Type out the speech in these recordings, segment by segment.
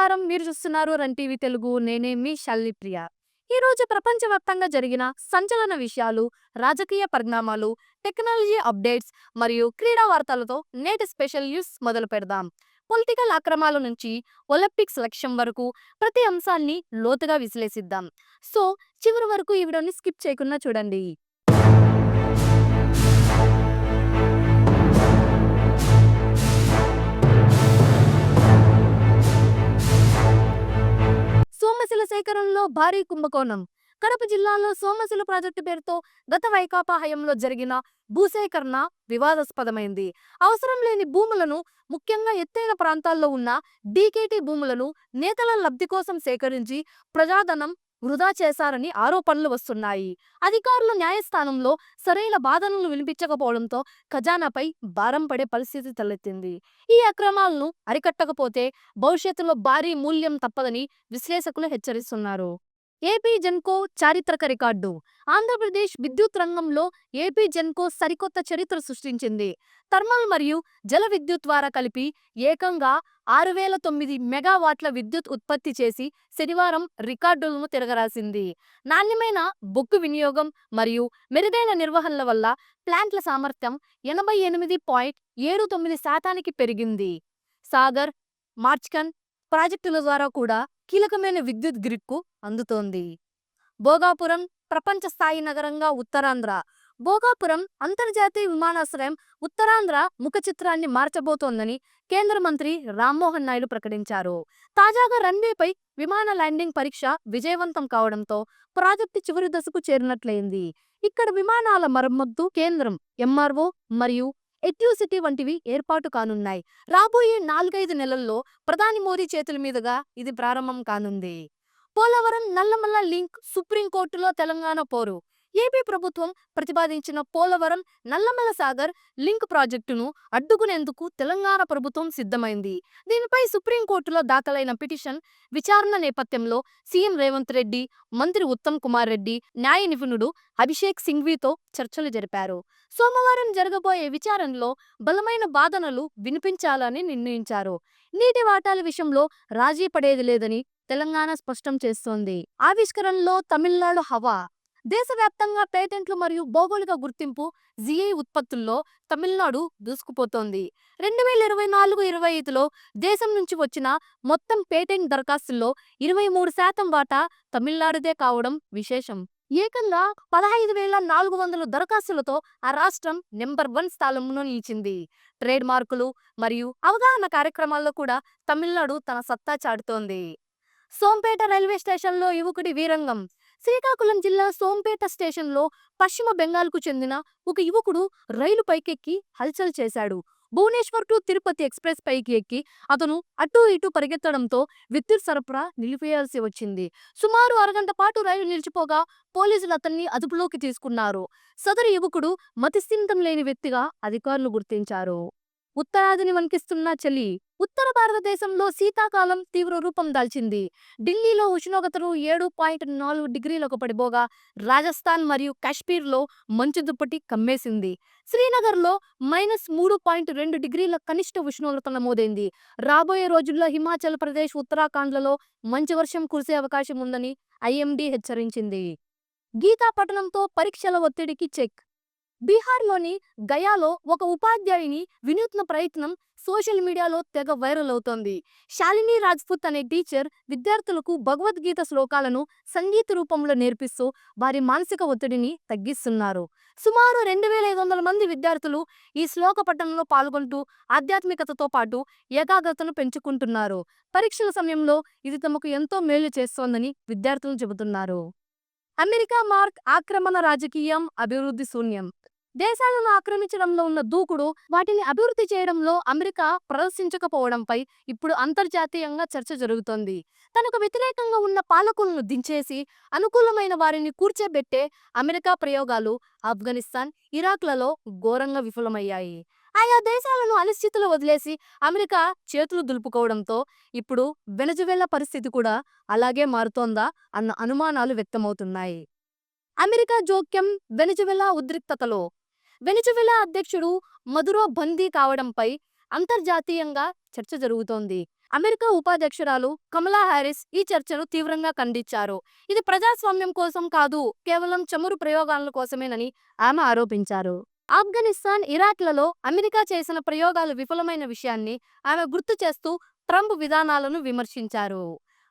నమస్కారం మీరు చూస్తున్నారు రన్ టీవీ తెలుగు. నేనే మీ షల్లి ప్రియ. ప్రపంచవ్యాప్తంగా జరిగిన సంచలన విషయాలు రాజకీయ పరిణామాలు టెక్నాలజీ అప్డేట్స్ మరియు క్రీడా వార్తలతో నేటి స్పెషల్ న్యూస్ మొదలు పెడదాం. పొలిటికల్ అక్రమాల నుంచి ఒలింపిక్స్ లక్ష్యం వరకు ప్రతి అంశాన్ని లోతుగా విశ్లేషిద్దాం. సో చివరి వరకు ఈ వీడియోని స్కిప్ చేయకుండా చూడండి. జిల్లాలో భారీ కుంభకోణం. కడప జిల్లాలో సోమశిల ప్రాజెక్టు పేరుతో గత వైకాపా హయంలో జరిగిన భూసేకరణ వివాదాస్పదమైంది. అవసరం లేని భూములను ముఖ్యంగా ఎత్తైన ప్రాంతాల్లో ఉన్న డీకేటీ భూములను నేతల లబ్ధి కోసం సేకరించి ప్రజాధనం వృధా చేశారని ఆరోపణలు వస్తున్నాయి. అధికారులు న్యాయస్థానంలో సరైన బాధనలు వినిపించకపోవడంతో ఖజానాపై భారం పడే పరిస్థితి తలెత్తింది. ఈ అక్రమాలను అరికట్టకపోతే భవిష్యత్తులో భారీ మూల్యం తప్పదని విశ్లేషకులు హెచ్చరిస్తున్నారు. ఏపీ జెన్కో చారిత్రక రికార్డు. ఆంధ్రప్రదేశ్ విద్యుత్ రంగంలో ఏపీ జెన్కో సరికొత్త చరిత్ర సృష్టించింది. థర్మల్ మరియు జల విద్యుత్ ద్వారా కలిపి ఏకంగా ఆరు వేల తొమ్మిది మెగావాట్ల విద్యుత్ ఉత్పత్తి చేసి శనివారం రికార్డులను తిరగరాసింది. నాణ్యమైన బొగ్గు వినియోగం మరియు మెరుగైన నిర్వహణల వల్ల ప్లాంట్ల సామర్థ్యం ఎనభై ఎనిమిది పాయింట్ ఏడు తొమ్మిది శాతానికి పెరిగింది. సాగర్ మార్చ్కన్ ప్రాజెక్టుల ద్వారా కూడా కీలకమైన విద్యుత్ గ్రిడ్కు అందుతోంది. భోగాపురం ప్రపంచ స్థాయి నగరంగా ఉత్తరాంధ్ర. భోగాపురం అంతర్జాతీయ విమానాశ్రయం ఉత్తరాంధ్ర ముఖ చిత్రాన్ని మార్చబోతోందని కేంద్ర మంత్రి రామ్మోహన్ నాయుడు ప్రకటించారు. తాజాగా రన్వేపై విమాన ల్యాండింగ్ పరీక్ష విజయవంతం కావడంతో ప్రాజెక్టు చివరి దశకు చేరినట్లయింది. ఇక్కడ విమానాల మరమ్మత్తు కేంద్రం ఎంఆర్ఓ మరియు ఎట్యూసిటీ వంటివి ఏర్పాటు కానున్నాయి. రాబోయే నాలుగైదు నెలల్లో ప్రధాని మోదీ చేతుల మీదుగా ఇది ప్రారంభం కానుంది. పోలవరం నల్లమల్ల లింక్ సుప్రీంకోర్టులో తెలంగాణ పోరు. ఏపీ ప్రభుత్వం ప్రతిపాదించిన పోలవరం నల్లమల సాగర్ లింక్ ప్రాజెక్టును అడ్డుకునేందుకు తెలంగాణ ప్రభుత్వం సిద్ధమైంది. దీనిపై సుప్రీంకోర్టులో దాఖలైన పిటిషన్ విచారణ నేపథ్యంలో సీఎం రేవంత్ రెడ్డి మంత్రి ఉత్తమ్ కుమార్ రెడ్డి న్యాయ నిపుణుడు అభిషేక్ సింఘ్వీతో చర్చలు జరిపారు. సోమవారం జరగబోయే విచారణలో బలమైన వాదనలు వినిపించాలని నిర్ణయించారు. నీటి వాటాల విషయంలో రాజీ పడేది లేదని తెలంగాణ స్పష్టం చేస్తోంది. ఆవిష్కరణలో తమిళనాడు హవా దేశవ్యాప్తంగా పేటెంట్లు మరియు భౌగోళిక గుర్తింపు జిఐ ఉత్పత్తుల్లో తమిళనాడు దూసుకుపోతోంది. రెండు వేల ఇరవై నాలుగు ఇరవై ఐదులో దేశం నుంచి వచ్చిన మొత్తం పేటెంట్ దరఖాస్తుల్లో ఇరవై మూడు శాతం వాటా తమిళనాడుదే కావడం విశేషం. ఏకంగా పదహైదు వేల నాలుగు వందల దరఖాస్తులతో ఆ రాష్ట్రం నెంబర్ వన్ స్థానంలో నిలిచింది. ట్రేడ్ మార్కులు మరియు అవగాహన కార్యక్రమాల్లో కూడా తమిళనాడు తన సత్తా చాటుతోంది. సోంపేట రైల్వే స్టేషన్లో యువకుడి వీరంగం శ్రీకాకుళం జిల్లా సోంపేట స్టేషన్లో పశ్చిమ బెంగాల్కు చెందిన ఒక యువకుడు రైలు పైకెక్కి హల్చల్ చేశాడు. భువనేశ్వర్ టు తిరుపతి ఎక్స్ప్రెస్ పైకి ఎక్కి అతను అటూ ఇటూ పరిగెత్తడంతో విద్యుత్ సరఫరా నిలిపేయాల్సి వచ్చింది. సుమారు అరగంట పాటు రైలు నిలిచిపోగా పోలీసులు అతన్ని అదుపులోకి తీసుకున్నారు. సదరు యువకుడు మతిస్థిమితం లేని వ్యక్తిగా అధికారులు గుర్తించారు. ఉత్తరాదిని వణికిస్తున్న చలి ఉత్తర భారతదేశంలో శీతాకాలం తీవ్ర రూపం దాల్చింది. ఢిల్లీలో ఉష్ణోగ్రతలు ఏడు పాయింట్ నాలుగు డిగ్రీలకు పడిపోగా రాజస్థాన్ మరియు కాశ్మీర్లో మంచు దుప్పటి కమ్మేసింది. శ్రీనగర్లో మైనస్ మూడు పాయింట్ రెండు డిగ్రీల కనిష్ట ఉష్ణోగ్రత నమోదైంది. రాబోయే రోజుల్లో హిమాచల్ ప్రదేశ్ ఉత్తరాఖండ్లలో మంచి వర్షం కురిసే అవకాశం ఉందని ఐఎండీ హెచ్చరించింది. గీతా పట్టణంతో పరీక్షల ఒత్తిడికి చెక్. బీహార్లోని గయాలో ఒక ఉపాధ్యాయుని వినూత్న ప్రయత్నం సోషల్ మీడియాలో తెగ వైరల్ అవుతోంది. శాలిని రాజ్పుత్ అనే టీచర్ విద్యార్థులకు భగవద్గీత శ్లోకాలను సంగీత రూపంలో నేర్పిస్తూ వారి మానసిక ఒత్తిడిని తగ్గిస్తున్నారు. సుమారు రెండు వేల ఐదు వందల మంది విద్యార్థులు ఈ శ్లోక పఠనంలో పాల్గొంటూ ఆధ్యాత్మికతతో పాటు ఏకాగ్రతను పెంచుకుంటున్నారు. పరీక్షల సమయంలో ఇది తమకు ఎంతో మేలు చేస్తోందని విద్యార్థులు చెబుతున్నారు. అమెరికా మార్క్ ఆక్రమణ రాజకీయం అభివృద్ధి శూన్యం. దేశాలను ఆక్రమించడంలో ఉన్న దూకుడు వాటిని అభివృద్ధి చేయడంలో అమెరికా ప్రదర్శించకపోవడంపై ఇప్పుడు అంతర్జాతీయంగా చర్చ జరుగుతోంది. తనకు వ్యతిరేకంగా ఉన్న పాలకులను దించేసి అనుకూలమైన వారిని కూర్చోబెట్టే అమెరికా ప్రయోగాలు ఆఫ్ఘనిస్తాన్ ఇరాక్లలో ఘోరంగా విఫలమయ్యాయి. ఆయా దేశాలను అనిశ్చితులు వదిలేసి అమెరికా చేతులు దులుపుకోవడంతో ఇప్పుడు వెనజువెలా పరిస్థితి కూడా అలాగే మారుతోందా అన్న అనుమానాలు వ్యక్తమవుతున్నాయి. అమెరికా జోక్యం వెనజువెలా ఉద్రిక్తతలో వెనిజువెలా అధ్యక్షుడు మదురో బందీ కావడంపై అంతర్జాతీయంగా చర్చ జరుగుతోంది. అమెరికా ఉపాధ్యక్షురాలు కమలా హ్యారిస్ ఈ చర్చను తీవ్రంగా ఖండించారు. ఇది ప్రజాస్వామ్యం కోసం కాదు కేవలం చమురు ప్రయోగాల కోసమేనని ఆమె ఆరోపించారు. ఆఫ్ఘనిస్తాన్ ఇరాక్లలో అమెరికా చేసిన ప్రయోగాలు విఫలమైన విషయాన్ని ఆమె గుర్తు చేస్తూ ట్రంప్ విధానాలను విమర్శించారు.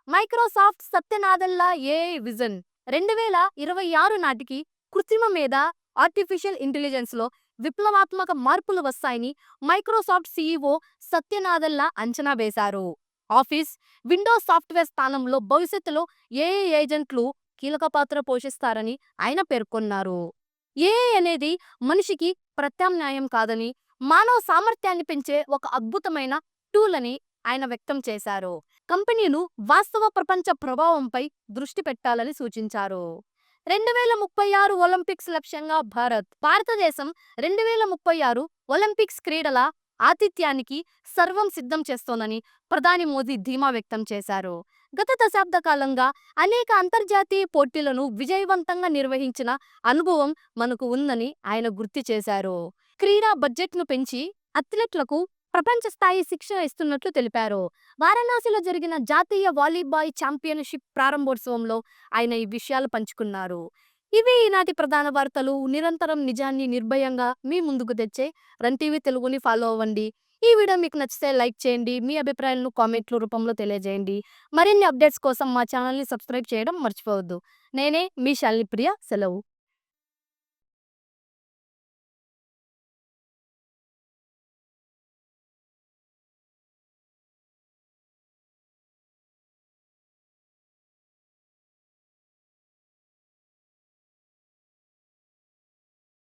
మైక్రోసాఫ్ట్ సత్యనాదెల్లా ఏఐ విజన్ రెండు వేల ఇరవై ఆరు నాటికి కృత్రిమ మీద ఆర్టిఫిషియల్ ఇంటెలిజెన్స్లో విప్లవాత్మక మార్పులు వస్తాయని మైక్రోసాఫ్ట్ సీఈఓ సత్యనాదెల్లా అంచనా వేశారు. ఆఫీస్ విండోస్ సాఫ్ట్వేర్ స్థానంలో భవిష్యత్తులో ఏఏ ఏజెంట్లు కీలక పాత్ర పోషిస్తారని ఆయన పేర్కొన్నారు. ఏఏ అనేది మనిషికి ప్రత్యామ్నాయం కాదని మానవ సామర్థ్యాన్ని పెంచే ఒక అద్భుతమైన టూల్ అని ఆయన వ్యక్తం చేశారు. కంపెనీలు వాస్తవ ప్రపంచ ప్రభావంపై దృష్టి పెట్టాలని సూచించారు. రెండు వేల ముప్పై ఆరు ఒలింపిక్స్ లక్ష్యంగా భారత్ భారతదేశం రెండు వేల ముప్పై ఆరు ఒలింపిక్స్ క్రీడల ఆతిథ్యానికి సర్వం సిద్ధం చేస్తోందని ప్రధాని మోదీ ధీమా వ్యక్తం చేశారు. గత దశాబ్ద కాలంగా అనేక అంతర్జాతీయ పోటీలను విజయవంతంగా నిర్వహించిన అనుభవం మనకు ఉందని ఆయన గుర్తు చేశారు. క్రీడా బడ్జెట్ను పెంచి అథ్లెట్లకు ప్రపంచ స్థాయి శిక్షణ ఇస్తున్నట్లు తెలిపారు. వారణాసిలో జరిగిన జాతీయ వాలీబాల్ ఛాంపియన్షిప్ ప్రారంభోత్సవంలో ఆయన ఈ విషయాలు పంచుకున్నారు. ఇవి ఈనాటి ప్రధాన వార్తలు. నిరంతరం నిజాన్ని నిర్భయంగా మీ ముందుకు తెచ్చే రన్ టీవీ తెలుగుని ఫాలో అవ్వండి. ఈ వీడియో మీకు నచ్చితే లైక్ చేయండి. మీ అభిప్రాయాలను కామెంట్ల రూపంలో తెలియజేయండి. మరిన్ని అప్డేట్స్ కోసం మా ఛానల్ని సబ్స్క్రైబ్ చేయడం మర్చిపోవద్దు. నేనే మీ శాలిని ప్రియ. సెలవు.